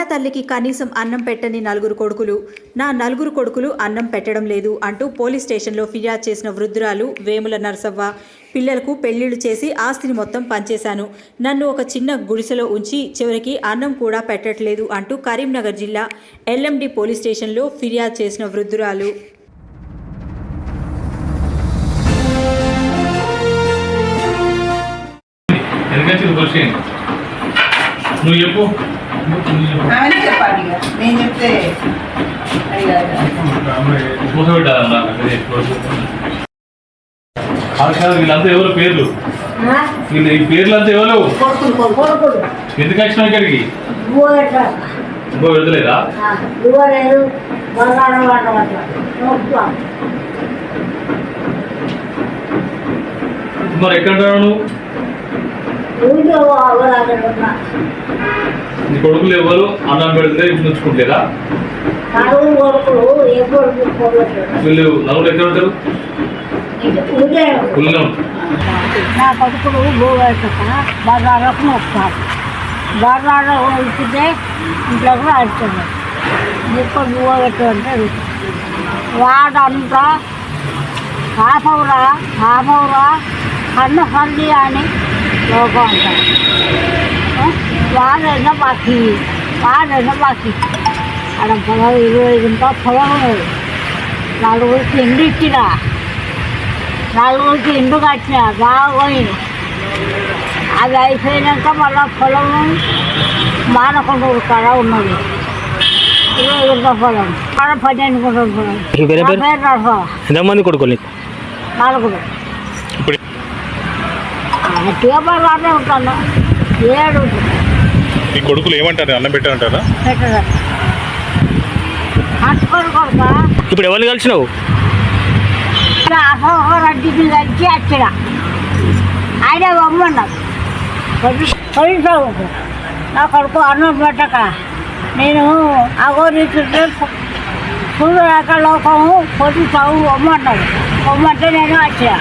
తల్లికి కనీసం అన్నం పెట్టని నలుగురు కొడుకులు. నా నలుగురు కొడుకులు అన్నం పెట్టడం లేదు అంటూ పోలీస్ స్టేషన్లో ఫిర్యాదు చేసిన వృద్ధురాలు వేముల నరసవ్వ. పిల్లలకు పెళ్ళిళ్ళు చేసి ఆస్తిని మొత్తం పంచేశాను. నన్ను ఒక చిన్న గుడిసెలో ఉంచి చివరికి అన్నం కూడా పెట్టట్లేదు అంటూ కరీంనగర్ జిల్లా ఎల్ఎండి పోలీస్ స్టేషన్లో ఫిర్యాదు చేసిన వృద్ధురాలు. నువ్వు చెప్పు. ఆమెనే చెప్పాలి నేను చెప్తే వీళ్ళంతా ఎవరు పేర్లు వీళ్ళు ఈ పేర్లంతా ఎవరు ఎందుకు వచ్చినా ఇక్కడికి ఇంకో విడతలేదా మరి ఎక్కడ నువ్వు నీ కొడుకులు ఎవరు అన్నం పెడితే ఇంటి నుంచుకుంటారా వీళ్ళు నలుగురు ఎక్కడ ఉంటారు? నా కొడుకులు బజార్లకు వస్తారు. బజార్లో ఇచ్చితే ఇంట్లో కూడా భూగట్టు అంటే వాడంతా కాపవురా కాపవురా కన్ను కల్లి అని లోకం అంటారు వాడైనా బాకీ వాడైనా బాకీ అక్కడ పొలం ఇరవై గుంట పొలం ఉన్నది నలుగురికి ఇండు ఇచ్చినా నలుగురికి ఇండు కట్టిన బాగా పోయింది అది అయిపోయినాక మళ్ళీ పొలం మానకొండ కాడ ఉన్నది ఇరవై పొలం ఆడ పన్నెండు గుంటల పొలం. ఎంతమంది కొడుకులు నలుగురు. బాగానే ఉంటాను. ఏడు. ఈ కొడుకులు ఏమంటారు? అన్నం పెట్టారంటారా పెట్టదు కట్టుకొని కొడుక? ఇప్పుడు ఎవరిని కలిసినావు? రెడ్డికి కలిసి వచ్చిన. ఆయన బొమ్మన్నాడు నా కొడుకు అన్నం పెట్టక. నేను అగోరిస్తుంటే సూర్యరేఖ లోకము పొద్దు చదువు బొమ్మన్నాడు బొమ్మంటే నేను వచ్చిన.